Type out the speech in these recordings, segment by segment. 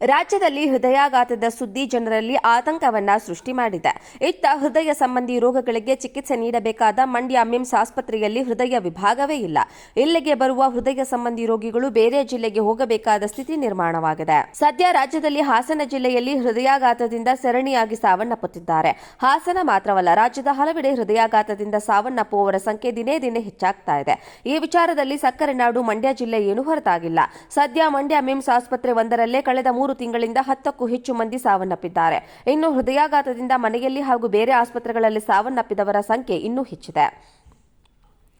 ರಾಜ್ಯದಲ್ಲಿ ಹೃದಯಾಘಾತದ ಸುದ್ದಿ ಜನರಲ್ಲಿ ಆತಂಕವನ್ನ ಸೃಷ್ಟಿ ಮಾಡಿದೆ. ಇತ್ತ ಹೃದಯ ಸಂಬಂಧಿ ರೋಗಗಳಿಗೆ ಚಿಕಿತ್ಸೆ ನೀಡಬೇಕಾದ ಮಂಡ್ಯ ಮಿಮ್ಸ್ ಆಸ್ಪತ್ರೆಯಲ್ಲಿ ಹೃದಯ ವಿಭಾಗವೇ ಇಲ್ಲ. ಇಲ್ಲಿಗೆ ಬರುವ ಹೃದಯ ಸಂಬಂಧಿ ರೋಗಿಗಳು ಬೇರೆ ಜಿಲ್ಲೆಗೆ ಹೋಗಬೇಕಾದ ಸ್ಥಿತಿ ನಿರ್ಮಾಣವಾಗಿದೆ. ಸದ್ಯ ರಾಜ್ಯದಲ್ಲಿ ಹಾಸನ ಜಿಲ್ಲೆಯಲ್ಲಿ ಹೃದಯಾಘಾತದಿಂದ ಸರಣಿಯಾಗಿ ಸಾವನ್ನಪ್ಪುತ್ತಿದ್ದಾರೆ. ಹಾಸನ ಮಾತ್ರವಲ್ಲ, ರಾಜ್ಯದ ಹಲವೆಡೆ ಹೃದಯಾಘಾತದಿಂದ ಸಾವನ್ನಪ್ಪುವವರ ಸಂಖ್ಯೆ ದಿನೇ ದಿನೇ ಹೆಚ್ಚಾಗ್ತಾ ಇದೆ. ಈ ವಿಚಾರದಲ್ಲಿ ಸಕ್ಕರೆ ನಾಡು ಮಂಡ್ಯ ಜಿಲ್ಲೆ ಏನೂ ಹೊರತಾಗಿಲ್ಲ. ಸದ್ಯ ಮಂಡ್ಯ ಮಿಮ್ಸ್ ಆಸ್ಪತ್ರೆ ಒಂದರಲ್ಲೇ ಕಳೆದ ಮೂರು ತಿಂಗಳಿಂದ ಹತ್ತಕ್ಕೂ ಹೆಚ್ಚು ಮಂದಿ ಸಾವನ್ನಪ್ಪಿದ್ದಾರೆ. ಇನ್ನು ಹೃದಯಾಘಾತದಿಂದ ಮನೆಯಲ್ಲಿ ಹಾಗೂ ಬೇರೆ ಆಸ್ಪತ್ರೆಗಳಲ್ಲಿ ಸಾವನ್ನಪ್ಪಿದವರ ಸಂಖ್ಯೆ ಇನ್ನೂ ಹೆಚ್ಚಿದೆ.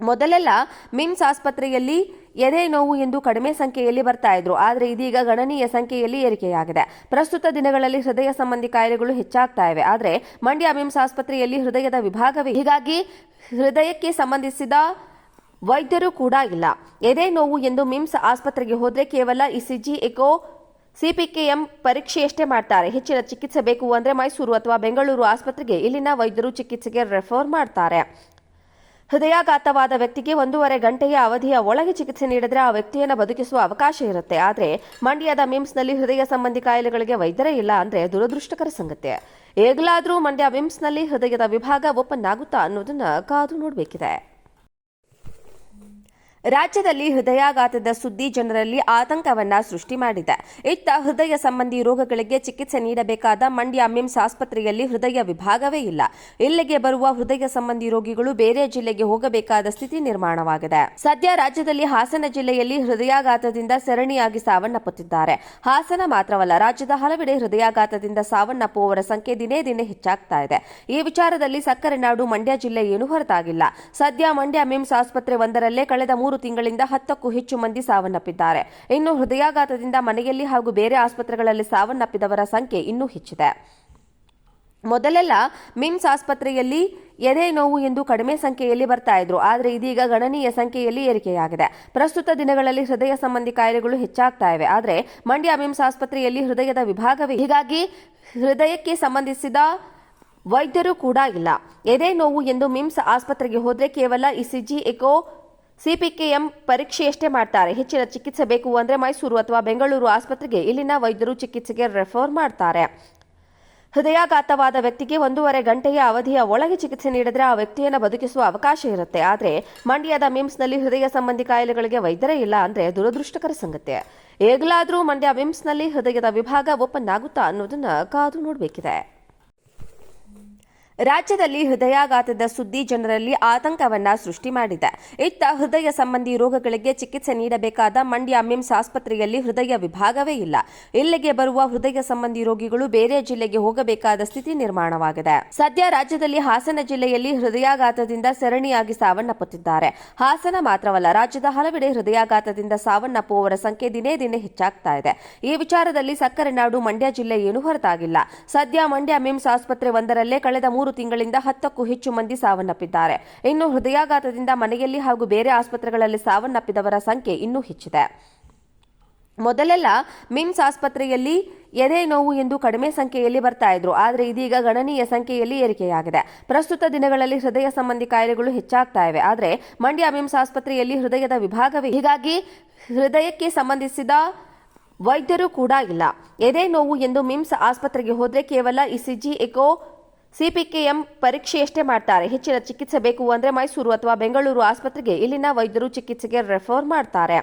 ಮೊದಲೆಲ್ಲ ಮಿಮ್ಸ್ ಆಸ್ಪತ್ರೆಯಲ್ಲಿ ಎದೆ ನೋವು ಎಂದು ಕಡಿಮೆ ಸಂಖ್ಯೆಯಲ್ಲಿ ಬರ್ತಾ ಇದ್ರು. ಆದರೆ ಇದೀಗ ಗಣನೀಯ ಸಂಖ್ಯೆಯಲ್ಲಿ ಏರಿಕೆಯಾಗಿದೆ. ಪ್ರಸ್ತುತ ದಿನಗಳಲ್ಲಿ ಹೃದಯ ಸಂಬಂಧಿ ಕಾಯಿಲೆಗಳು ಹೆಚ್ಚಾಗ್ತಾ ಇವೆ. ಆದರೆ ಮಂಡ್ಯ ಮಿಮ್ಸ್ ಆಸ್ಪತ್ರೆಯಲ್ಲಿ ಹೃದಯದ ವಿಭಾಗವೇ ಹೀಗಾಗಿ ಹೃದಯಕ್ಕೆ ಸಂಬಂಧಿಸಿದ ವೈದ್ಯರು ಕೂಡ ಇಲ್ಲ. ಎದೆ ನೋವು ಎಂದು ಮಿಮ್ಸ್ ಆಸ್ಪತ್ರೆಗೆ ಹೋದರೆ ಕೇವಲ ಇಸಿಜಿ ಎಕೋ ಸಿಪಿಕೆಎಂ ಪರೀಕ್ಷೆಯಷ್ಟೇ ಮಾಡ್ತಾರೆ. ಹೆಚ್ಚಿನ ಚಿಕಿತ್ಸೆ ಬೇಕು ಅಂದರೆ ಮೈಸೂರು ಅಥವಾ ಬೆಂಗಳೂರು ಆಸ್ಪತ್ರೆಗೆ ಇಲ್ಲಿನ ವೈದ್ಯರು ಚಿಕಿತ್ಸೆಗೆ ರೆಫರ್ ಮಾಡ್ತಾರೆ. ಹೃದಯಾಘಾತವಾದ ವ್ಯಕ್ತಿಗೆ ಒಂದೂವರೆ ಗಂಟೆಯ ಅವಧಿಯ ಒಳಗೆ ಚಿಕಿತ್ಸೆ ನೀಡಿದರೆ ಆ ವ್ಯಕ್ತಿಯನ್ನು ಬದುಕಿಸುವ ಅವಕಾಶ ಇರುತ್ತೆ. ಆದರೆ ಮಂಡ್ಯದ ಮಿಮ್ಸ್ನಲ್ಲಿ ಹೃದಯ ಸಂಬಂಧಿ ಕಾಯಿಲೆಗಳಿಗೆ ವೈದ್ಯರೇ ಇಲ್ಲ ಅಂದರೆ ದುರದೃಷ್ಟಕರ ಸಂಗತಿ. ಈಗಲಾದರೂ ಮಂಡ್ಯ ಮಿಮ್ಸ್ನಲ್ಲಿ ಹೃದಯದ ವಿಭಾಗ ಓಪನ್ ಆಗುತ್ತಾ ಅನ್ನೋದನ್ನು ಕಾದು ನೋಡಬೇಕಿದೆ. ರಾಜ್ಯದಲ್ಲಿ ಹೃದಯಾಘಾತದ ಸುದ್ದಿ ಜನರಲ್ಲಿ ಆತಂಕವನ್ನ ಸೃಷ್ಟಿ ಮಾಡಿದೆ. ಇತ್ತ ಹೃದಯ ಸಂಬಂಧಿ ರೋಗಗಳಿಗೆ ಚಿಕಿತ್ಸೆ ನೀಡಬೇಕಾದ ಮಂಡ್ಯ ಮಿಮ್ಸ್ ಆಸ್ಪತ್ರೆಯಲ್ಲಿ ಹೃದಯ ವಿಭಾಗವೇ ಇಲ್ಲ. ಇಲ್ಲಿಗೆ ಬರುವ ಹೃದಯ ಸಂಬಂಧಿ ರೋಗಿಗಳು ಬೇರೆ ಜಿಲ್ಲೆಗೆ ಹೋಗಬೇಕಾದ ಸ್ಥಿತಿ ನಿರ್ಮಾಣವಾಗಿದೆ. ಸದ್ಯ ರಾಜ್ಯದಲ್ಲಿ ಹಾಸನ ಜಿಲ್ಲೆಯಲ್ಲಿ ಹೃದಯಾಘಾತದಿಂದ ಸರಣಿಯಾಗಿ ಸಾವನ್ನಪ್ಪುತ್ತಿದ್ದಾರೆ. ಹಾಸನ ಮಾತ್ರವಲ್ಲ, ರಾಜ್ಯದ ಹಲವೆಡೆ ಹೃದಯಾಘಾತದಿಂದ ಸಾವನ್ನಪ್ಪುವವರ ಸಂಖ್ಯೆ ದಿನೇ ದಿನೇ ಹೆಚ್ಚಾಗ್ತಾ ಇದೆ. ಈ ವಿಚಾರದಲ್ಲಿ ಸಕ್ಕರೆ ನಾಡು ಮಂಡ್ಯ ಜಿಲ್ಲೆ ಏನು ಹೊರತಾಗಿಲ್ಲ. ಸದ್ಯ ಮಂಡ್ಯ ಮಿಮ್ಸ್ ಆಸ್ಪತ್ರೆ ಒಂದರಲ್ಲೇ ಕಳೆದ ತಿಂಗಳಿಂದ ಹತ್ತಕ್ಕೂ ಹೆಚ್ಚು ಮಂದಿ ಸಾವನ್ನಪ್ಪಿದ್ದಾರೆ. ಇನ್ನು ಹೃದಯಾಘಾತದಿಂದ ಮನೆಯಲ್ಲಿ ಹಾಗೂ ಬೇರೆ ಆಸ್ಪತ್ರೆಗಳಲ್ಲಿ ಸಾವನ್ನಪ್ಪಿದವರ ಸಂಖ್ಯೆ ಇನ್ನೂ ಹೆಚ್ಚಿದೆ. ಮೊದಲೆಲ್ಲ ಮಿಮ್ಸ್ ಆಸ್ಪತ್ರೆಯಲ್ಲಿ ಎದೆ ನೋವು ಎಂದು ಕಡಿಮೆ ಸಂಖ್ಯೆಯಲ್ಲಿ ಬರ್ತಾ ಇದ್ರು. ಆದರೆ ಇದೀಗ ಗಣನೀಯ ಸಂಖ್ಯೆಯಲ್ಲಿ ಏರಿಕೆಯಾಗಿದೆ. ಪ್ರಸ್ತುತ ದಿನಗಳಲ್ಲಿ ಹೃದಯ ಸಂಬಂಧಿ ಕಾಯಿಲೆಗಳು ಹೆಚ್ಚಾಗ್ತಾ ಇವೆ. ಆದರೆ ಮಂಡ್ಯ ಮಿಮ್ಸ್ ಆಸ್ಪತ್ರೆಯಲ್ಲಿ ಹೃದಯದ ವಿಭಾಗವೇ ಹೀಗಾಗಿ ಹೃದಯಕ್ಕೆ ಸಂಬಂಧಿಸಿದ ವೈದ್ಯರು ಕೂಡ ಇಲ್ಲ. ಎದೆ ನೋವು ಎಂದು ಮಿಮ್ಸ್ ಆಸ್ಪತ್ರೆಗೆ ಹೋದರೆ ಕೇವಲ ಇಸಿಜಿ, ಎಕೋ ಸಿಪಿಕೆಎಂ ಪರೀಕ್ಷೆಯಷ್ಟೇ ಮಾಡ್ತಾರೆ. ಹೆಚ್ಚಿನ ಚಿಕಿತ್ಸೆ ಬೇಕು ಅಂದರೆ ಮೈಸೂರು ಅಥವಾ ಬೆಂಗಳೂರು ಆಸ್ಪತ್ರೆಗೆ ಇಲ್ಲಿನ ವೈದ್ಯರು ಚಿಕಿತ್ಸೆಗೆ ರೆಫರ್ ಮಾಡ್ತಾರೆ. ಹೃದಯಾಘಾತವಾದ ವ್ಯಕ್ತಿಗೆ ಒಂದೂವರೆ ಗಂಟೆಯ ಅವಧಿಯ ಒಳಗೆ ಚಿಕಿತ್ಸೆ ನೀಡಿದರೆ ಆ ವ್ಯಕ್ತಿಯನ್ನು ಬದುಕಿಸುವ ಅವಕಾಶ ಇರುತ್ತೆ. ಆದರೆ ಮಂಡ್ಯದ ಮಿಮ್ಸ್ನಲ್ಲಿ ಹೃದಯ ಸಂಬಂಧಿ ಕಾಯಿಲೆಗಳಿಗೆ ವೈದ್ಯರೇ ಇಲ್ಲ ಅಂದರೆ ದುರದೃಷ್ಟಕರ ಸಂಗತಿ. ಈಗಲಾದರೂ ಮಂಡ್ಯ ಮಿಮ್ಸ್ನಲ್ಲಿ ಹೃದಯದ ವಿಭಾಗ ಓಪನ್ ಆಗುತ್ತಾ ಅನ್ನೋದನ್ನು ಕಾದು ನೋಡಬೇಕಿದೆ. ರಾಜ್ಯದಲ್ಲಿ ಹೃದಯಾಘಾತದ ಸುದ್ದಿ ಜನರಲ್ಲಿ ಆತಂಕವನ್ನ ಸೃಷ್ಟಿ ಮಾಡಿದೆ. ಇತ್ತ ಹೃದಯ ಸಂಬಂಧಿ ರೋಗಗಳಿಗೆ ಚಿಕಿತ್ಸೆ ನೀಡಬೇಕಾದ ಮಂಡ್ಯ ಮಿಮ್ಸ್ ಆಸ್ಪತ್ರೆಯಲ್ಲಿ ಹೃದಯ ವಿಭಾಗವೇ ಇಲ್ಲ. ಇಲ್ಲಿಗೆ ಬರುವ ಹೃದಯ ಸಂಬಂಧಿ ರೋಗಿಗಳು ಬೇರೆ ಜಿಲ್ಲೆಗೆ ಹೋಗಬೇಕಾದ ಸ್ಥಿತಿ ನಿರ್ಮಾಣವಾಗಿದೆ. ಸದ್ಯ ರಾಜ್ಯದಲ್ಲಿ ಹಾಸನ ಜಿಲ್ಲೆಯಲ್ಲಿ ಹೃದಯಾಘಾತದಿಂದ ಸರಣಿಯಾಗಿ ಸಾವನ್ನಪ್ಪುತ್ತಿದ್ದಾರೆ. ಹಾಸನ ಮಾತ್ರವಲ್ಲ, ರಾಜ್ಯದ ಹಲವೆಡೆ ಹೃದಯಾಘಾತದಿಂದ ಸಾವನ್ನಪ್ಪುವವರ ಸಂಖ್ಯೆ ದಿನೇ ದಿನೇ ಹೆಚ್ಚಾಗ್ತಾ ಇದೆ. ಈ ವಿಚಾರದಲ್ಲಿ ಸಕ್ಕರೆ ನಾಡು ಮಂಡ್ಯ ಜಿಲ್ಲೆ ಏನೂ ಹೊರತಾಗಿಲ್ಲ. ಸದ್ಯ ಮಂಡ್ಯ ಮಿಮ್ಸ್ ಆಸ್ಪತ್ರೆ ಒಂದರಲ್ಲೇ ಕಳೆದ ಮೂರು ತಿಂಗಳಿಂದ ಹತ್ತಕ್ಕೂ ಹೆಚ್ಚು ಮಂದಿ ಸಾವನ್ನಪ್ಪಿದ್ದಾರೆ. ಇನ್ನು ಹೃದಯಾಘಾತದಿಂದ ಮನೆಯಲ್ಲಿ ಹಾಗೂ ಬೇರೆ ಆಸ್ಪತ್ರೆಗಳಲ್ಲಿ ಸಾವನ್ನಪ್ಪಿದವರ ಸಂಖ್ಯೆ ಇನ್ನೂ ಹೆಚ್ಚಿದೆ. ಮೊದಲೆಲ್ಲ ಮಿಮ್ಸ್ ಆಸ್ಪತ್ರೆಯಲ್ಲಿ ಎದೆ ನೋವು ಎಂದು ಕಡಿಮೆ ಸಂಖ್ಯೆಯಲ್ಲಿ ಬರ್ತಾ ಇದ್ರು. ಆದರೆ ಇದೀಗ ಗಣನೀಯ ಸಂಖ್ಯೆಯಲ್ಲಿ ಏರಿಕೆಯಾಗಿದೆ. ಪ್ರಸ್ತುತ ದಿನಗಳಲ್ಲಿ ಹೃದಯ ಸಂಬಂಧಿ ಕಾಯಿಲೆಗಳು ಹೆಚ್ಚಾಗ್ತಾ ಇವೆ. ಆದರೆ ಮಂಡ್ಯ ಮಿಮ್ಸ್ ಆಸ್ಪತ್ರೆಯಲ್ಲಿ ಹೃದಯದ ವಿಭಾಗವೇ ಹೀಗಾಗಿ ಹೃದಯಕ್ಕೆ ಸಂಬಂಧಿಸಿದ ವೈದ್ಯರು ಕೂಡ ಇಲ್ಲ. ಎದೆ ನೋವು ಎಂದು ಮಿಮ್ಸ್ ಆಸ್ಪತ್ರೆಗೆ ಹೋದರೆ ಕೇವಲ ಇಸಿಜಿ ಎಕೋ ಸಿಪಿಕೆಎಂ ಪರೀಕ್ಷೆಯಷ್ಟೇ ಮಾಡ್ತಾರೆ. ಹೆಚ್ಚಿನ ಚಿಕಿತ್ಸೆ ಬೇಕು ಅಂದರೆ ಮೈಸೂರು ಅಥವಾ ಬೆಂಗಳೂರು ಆಸ್ಪತ್ರೆಗೆ ಇಲ್ಲಿನ ವೈದ್ಯರು ಚಿಕಿತ್ಸೆಗೆ ರೆಫರ್ ಮಾಡ್ತಾರೆ.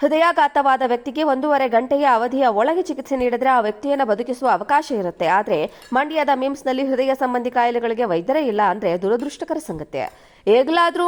ಹೃದಯಾಘಾತವಾದ ವ್ಯಕ್ತಿಗೆ ಒಂದೂವರೆ ಗಂಟೆಯ ಅವಧಿಯ ಒಳಗೆ ಚಿಕಿತ್ಸೆ ನೀಡಿದರೆ ಆ ವ್ಯಕ್ತಿಯನ್ನು ಬದುಕಿಸುವ ಅವಕಾಶ ಇರುತ್ತೆ. ಆದರೆ ಮಂಡ್ಯದ ಮಿಮ್ಸ್ನಲ್ಲಿ ಹೃದಯ ಸಂಬಂಧಿ ಕಾಯಿಲೆಗಳಿಗೆ ವೈದ್ಯರೇ ಇಲ್ಲ ಅಂದರೆ ದುರದೃಷ್ಟಕರ ಸಂಗತಿ. ಈಗಲಾದರೂ